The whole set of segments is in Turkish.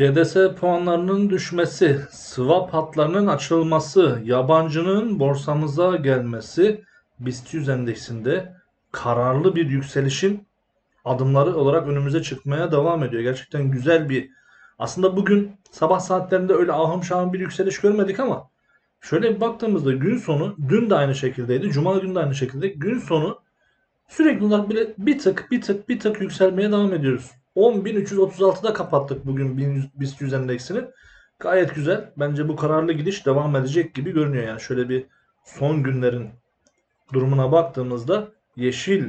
CDS puanlarının düşmesi, swap hatlarının açılması, yabancının borsamıza gelmesi BIST 100 endeksinde kararlı bir yükselişin adımları olarak önümüze çıkmaya devam ediyor. Gerçekten güzel bir aslında bugün sabah saatlerinde öyle ahım şahım bir yükseliş görmedik ama şöyle bir baktığımızda gün sonu dün de aynı şekildeydi. Cuma günü de aynı şekilde. Gün sonu sürekli olarak bile bir tık bir tık bir tık yükselmeye devam ediyoruz. 10.336'da kapattık bugün 1100 BIST 100 endeksini. Gayet güzel. Bence bu kararlı gidiş devam edecek gibi görünüyor. Yani şöyle bir son günlerin durumuna baktığımızda yeşil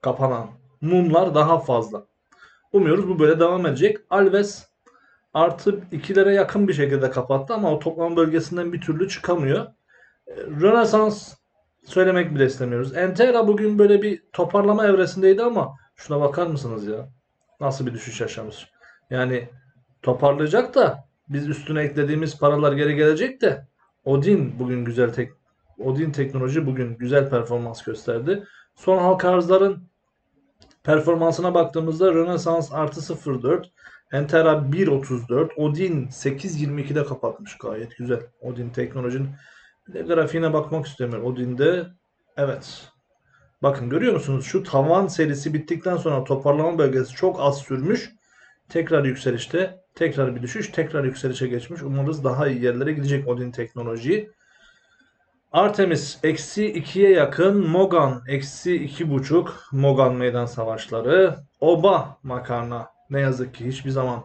kapanan mumlar daha fazla. Umuyoruz bu böyle devam edecek. Alves artı 2'lere yakın bir şekilde kapattı ama o toplam bölgesinden bir türlü çıkamıyor. E, Rönesans söylemek bile istemiyoruz. Entera bugün böyle bir toparlama evresindeydi ama şuna bakar mısınız ya? Nasıl bir düşüş yaşamış. Yani toparlayacak da biz üstüne eklediğimiz paralar geri gelecek de Odin bugün güzel tek Odin teknoloji bugün güzel performans gösterdi. Son halka arzların performansına baktığımızda Rönesans artı 0.4 Entera 1.34 Odin 8.22'de kapatmış gayet güzel. Odin teknolojinin bir de grafiğine bakmak istiyorum. Odin'de evet Bakın görüyor musunuz? Şu tavan serisi bittikten sonra toparlama bölgesi çok az sürmüş. Tekrar yükselişte, tekrar bir düşüş, tekrar yükselişe geçmiş. Umarız daha iyi yerlere gidecek Odin teknoloji. Artemis eksi 2'ye yakın. Mogan eksi 2,5. Mogan meydan savaşları. Oba makarna. Ne yazık ki hiçbir zaman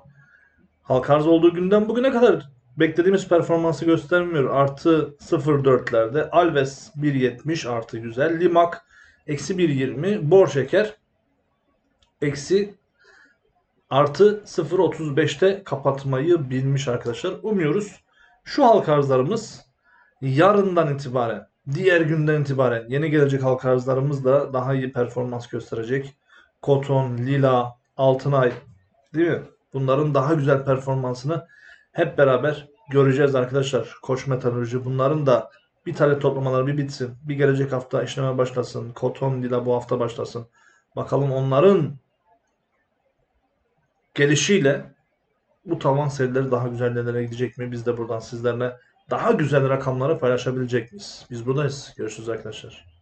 halk arz olduğu günden bugüne kadar beklediğimiz performansı göstermiyor. Artı 0.4'lerde. Alves 1.70 artı güzel. Limak eksi 1.20 bor şeker eksi artı 0.35'te kapatmayı bilmiş arkadaşlar. Umuyoruz şu halka arzlarımız yarından itibaren diğer günden itibaren yeni gelecek halka arzlarımız da daha iyi performans gösterecek. Koton, Lila, Altınay değil mi? Bunların daha güzel performansını hep beraber göreceğiz arkadaşlar. Koç metalurji bunların da bir tane toplamalar bir bitsin. Bir gelecek hafta işleme başlasın. Koton Lila bu hafta başlasın. Bakalım onların gelişiyle bu tavan serileri daha güzel yerlere gidecek mi? Biz de buradan sizlerle daha güzel rakamları paylaşabilecek miyiz? Biz buradayız. Görüşürüz arkadaşlar.